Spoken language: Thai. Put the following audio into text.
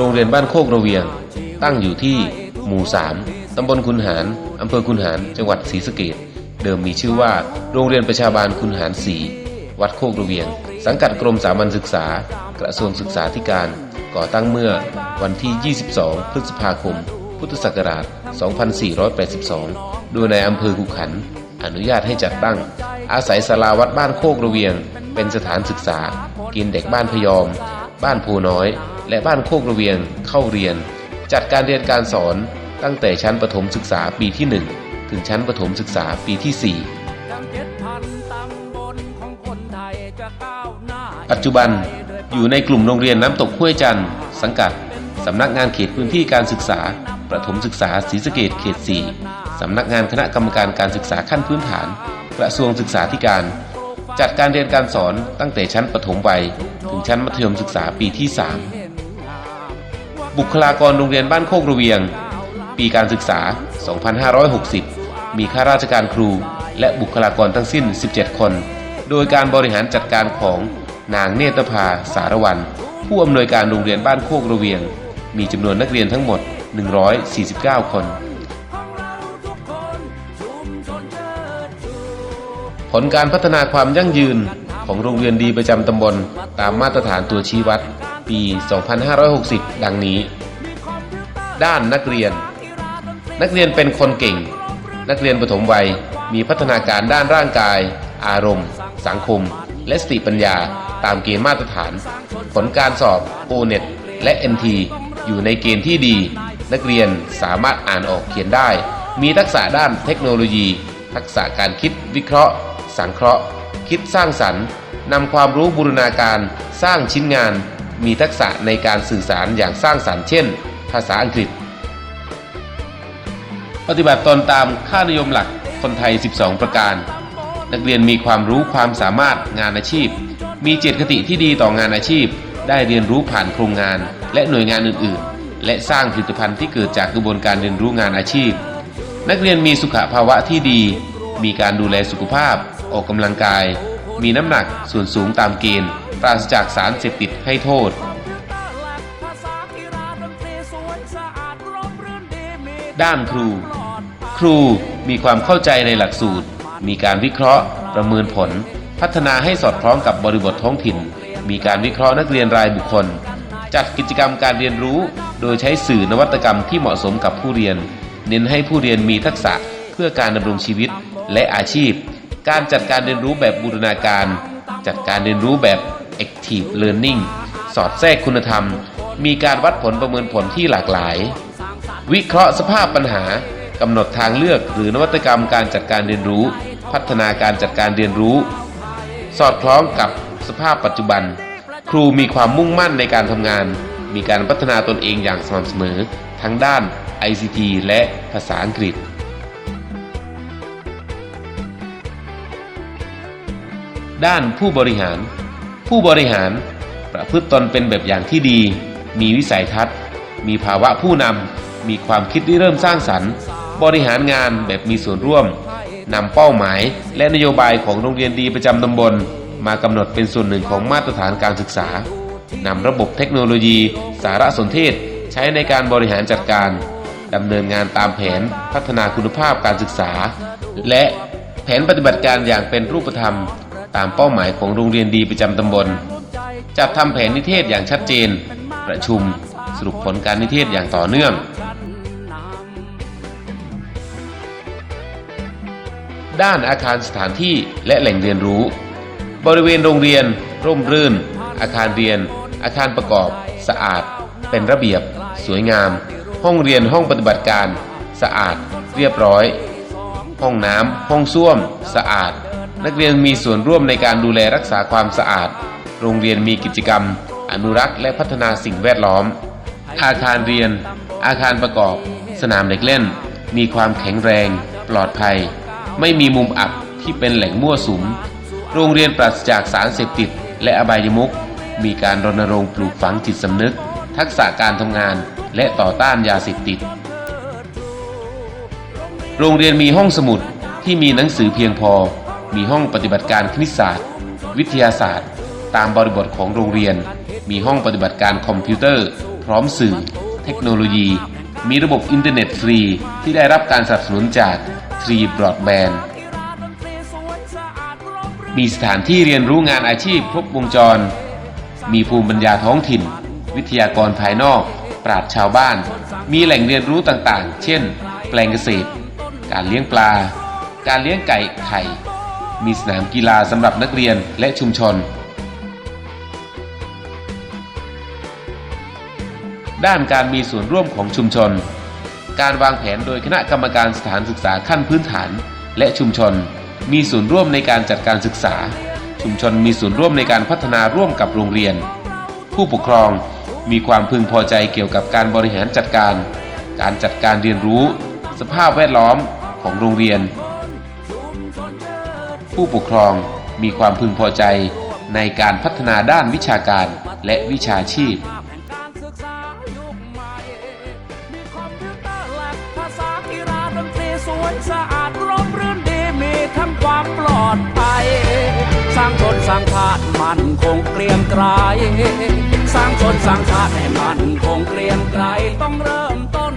รงเรียนบ้านโคกระเวียง ตั้งอยู่ที่หมู่ 3 ตำบลคุนหารอำเภอคุนหาร จังหวัดศรีสะเกษเดิมมีชื่อว่า โรงเรียนประชาบาลคุนหารสีวัดโคกระเวียง สังกัดกรมสามัญศึกษา กระทรวงศึกษาธิการ ก่อตั้งเมื่อวันที่ 22 พฤษภาคม พุทธศักราช 2482 โดยในอำเภอขุขัน อนุญาตให้จัดตั้ง อาศัยศาลาวัดบ้านโคกระเวียง เป็นสถานศึกษา กินเด็กบ้านพยอม บ้านภูน้อย และบ้านโคกระเวียงเข้าเรียน จัดการเรียนการสอนตั้งแต่ชั้นประถมศึกษาปีที่ 1 ถึงชั้นประถมศึกษาปีที่ 4 ปัจจุบันอยู่ในกลุ่มโรงเรียนน้ำตกห้วยจันทร์สังกัดสำนักงานเขตพื้นที่การศึกษา ประถมศึกษาศรีสะเกษเขต 4 สำนักงานคณะกรรมการการศึกษาขั้นพื้นฐาน กระทรวงศึกษาธิการ จัดการเรียนการสอนตั้งแต่ชั้นประถมวัยถึงชั้นมัธยมศึกษาปีที่ 3 บุคลากรโรงเรียนบ้านโคกระเวียง ปีการศึกษา 2560 มีข้าราชการครู และบุคลากรทั้งสิ้น 17 คน โดยการบริหารจัดการของนางเนตรภาสารวัน ผู้อำนวยการโรงเรียนบ้านโคกระเวียง มีจำนวนนักเรียนทั้งหมด 149 คนผลการพัฒนาความยั่งยืนของโรงเรียนดีประจำตำบลตามมาตรฐานตัวชี้วัด ปี 2560 ดังนี้ ด้านนักเรียน นักเรียนเป็นคนเก่ง นักเรียนปฐมวัยมีพัฒนาการด้านร่างกาย อารมณ์ สังคม และสติปัญญา ตามเกณฑ์มาตรฐาน ผลการสอบ o n e t และ NT อยู่ในเกณฑ์ที่ดี นักเรียนสามารถอ่านออกเขียนได้ มีทักษะด้านเทคโนโลยี ทักษะการคิดวิเคราะห์ สังเคราะห์ คิดสร้างสรรค์นำความรู้บูรณาการสร้างชิ้นงาน มีทักษะในการสื่อสารอย่างสร้างสรรค์เช่น ภาษาอังกฤษ ปฏิบัติตนตามค่านิยมหลักคนไทย 12 ประการ นักเรียนมีความรู้ความสามารถงานอาชีพ มีเจตคติที่ดีต่องานอาชีพ ได้เรียนรู้ผ่านโครงงาน และหน่วยงานอื่น ๆ และสร้างผลิตภัณฑ์ที่เกิดจากกระบวนการเรียนรู้งานอาชีพ นักเรียนมีสุขภาวะที่ดี มีการดูแลสุขภาพ ออกกำลังกาย มีน้ำหนักส่วนสูงตามเกณฑ์ ปราศจากสารเสพติดให้โทษ ด้านครู ครูมีความเข้าใจในหลักสูตร มีการวิเคราะห์ ประเมินผล พัฒนาให้สอดคล้องกับบริบทท้องถิ่น มีการวิเคราะห์นักเรียนรายบุคคล จัดกิจกรรมการเรียนรู้ โดยใช้สื่อนวัตกรรมที่เหมาะสมกับผู้เรียน เน้นให้ผู้เรียนมีทักษะเพื่อการดำรงชีวิตและอาชีพ การจัดการเรียนรู้แบบบูรณาการ จัดการเรียนรู้แบบ active learning สอดแทรกคุณธรรม มีการวัดผลประเมินผลที่หลากหลาย วิเคราะห์สภาพปัญหากำหนดทางเลือกหรือนวัตกรรมการจัดการเรียนรู้ พัฒนาการจัดการเรียนรู้ สอดคล้องกับสภาพปัจจุบัน ครูมีความมุ่งมั่นในการทำงาน มีการพัฒนาตนเองอย่างสม่ำเสมอ ทั้งด้าน ICT และภาษาอังกฤษ ด้านผู้บริหาร ผู้บริหารประพฤติตนเป็นแบบอย่างที่ดี มีวิสัยทัศน์ มีภาวะผู้นำ มีความคิดที่เริ่มสร้างสรรค์ บริหารงานแบบมีส่วนร่วมนำเป้าหมายและนโยบายของโรงเรียนดีประจำตำบล มากำหนดเป็นส่วนหนึ่งของมาตรฐานการศึกษานำระบบเทคโนโลยี สารสนเทศ ใช้ในการบริหารจัดการดำเนินงานตามแผนพัฒนาคุณภาพการศึกษา และแผนปฏิบัติการอย่างเป็นรูปธรรม ตามเป้าหมายของโรงเรียนดีประจำตำบล จัดทำแผนนิเทศอย่างชัดเจน ประชุมสรุปผลการนิเทศอย่างต่อเนื่อง ด้านอาคารสถานที่และแหล่งเรียนรู้ บริเวณโรงเรียน ร่มรื่น อาคารเรียน อาคารประกอบ สะอาด เป็นระเบียบ สวยงาม ห้องเรียนห้องปฏิบัติการ สะอาด เรียบร้อย ห้องน้ำห้องส้วม สะอาด นักเรียนมีส่วนร่วมในการดูแลรักษาความสะอาด โรงเรียนมีกิจกรรม อนุรักษ์และพัฒนาสิ่งแวดล้อม อาคารเรียน อาคารประกอบ สนามเด็กเล่น มีความแข็งแรง ปลอดภัย ไม่มีมุมอับที่เป็นแหล่งมั่วสุม โรงเรียนปราศจากสารเสพติด และอบายมุขมีการรณรงค์ปลูกฝังจิตสำนึก ทักษะการทำงาน และต่อต้านยาเสพติด โรงเรียนมีห้องสมุดที่มีหนังสือเพียงพอ มีห้องปฏิบัติการคณิตศาสตร์ วิทยาศาสตร์ ตามบริบทของโรงเรียน มีห้องปฏิบัติการคอมพิวเตอร์ พร้อมสื่อ เทคโนโลยี มีระบบอินเทอร์เน็ตฟรี ที่ได้รับการสนับสนุนจาก Tree Broadband มีสถานที่เรียนรู้งานอาชีพครบวงจร มีภูมิปัญญาท้องถิ่น วิทยากรภายนอก ปราชญ์ชาวบ้าน มีแหล่งเรียนรู้ต่างๆ เช่น แปลงเกษตร การเลี้ยงปลา การเลี้ยงไก่ไข่ มีสนามกีฬาสำหรับนักเรียนและชุมชน ด้านการมีส่วนร่วมของชุมชน การวางแผนโดยคณะกรรมการสถานศึกษาขั้นพื้นฐาน และชุมชน มีส่วนร่วมในการจัดการศึกษา ชุมชนมีส่วนร่วมในการพัฒนาร่วมกับโรงเรียน ผู้ปกครองมีความพึงพอใจเกี่ยวกับการบริหารจัดการ การจัดการเรียนรู้ สภาพแวดล้อมของโรงเรียน ผู้ปกครองมีความพึงพอใจในการพัฒนาด้านวิชาการและวิชาชีพการศึกษายุคใหม่มีคอมพิวนสะอาดร่มรื่นดีมีทั้งความปลอดภัยสร้างชนสร้างชาติมันคงเกรียงไกรสร้างชนสร้างชาติให้มันคงเกรียงไกรต้องเริ่มต้น